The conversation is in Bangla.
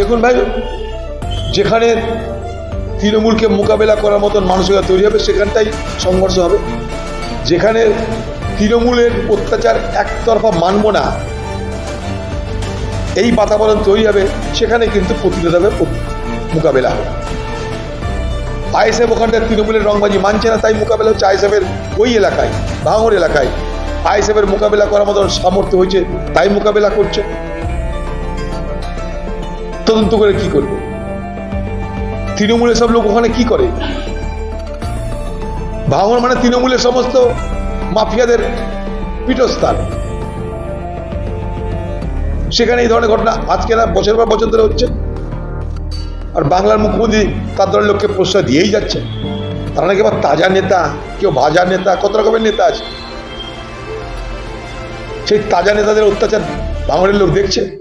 দেখুন ভাই, যেখানে তৃণমূলকে মোকাবেলা করার মতন মানসিকতা তৈরি হবে, সেখানটাই সংঘর্ষ হবে। যেখানে তৃণমূলের অত্যাচার একতরফা মানব না, এই বাতাবরণ তৈরি হবে, সেখানে কিন্তু প্রতিরোধ হবে মোকাবেলা হবে। আইএসএফ ওখানটায় তৃণমূলের রংবাজি মানছে না, তাই মোকাবেলা হচ্ছে আইএসএফের ওই এলাকায়, ভাঙর এলাকায়। আইএসএফের মোকাবেলা করার মতন সামর্থ্য হয়েছে, তাই মোকাবেলা করছে। তদন্ত করে কি করবে? তৃণমূলের সব লোক ওখানে কি করে? ভাঙর মানে তৃণমূলের সমস্ত মাফিয়াদের পীঠস্থান। সেখানে এই ধরনের ঘটনা আজকে না বছর পর বছর ধরে হচ্ছে। আর বাংলার মুখ্যমন্ত্রী তার দলের লোককে প্রশ্রয় দিয়েই যাচ্ছে। তারা নাকি আবার তাজা নেতা, কেউ ভাজা নেতা, কত রকমের নেতা আছে? সেই তাজা নেতাদের অত্যাচার বাঙালির লোক দেখছে।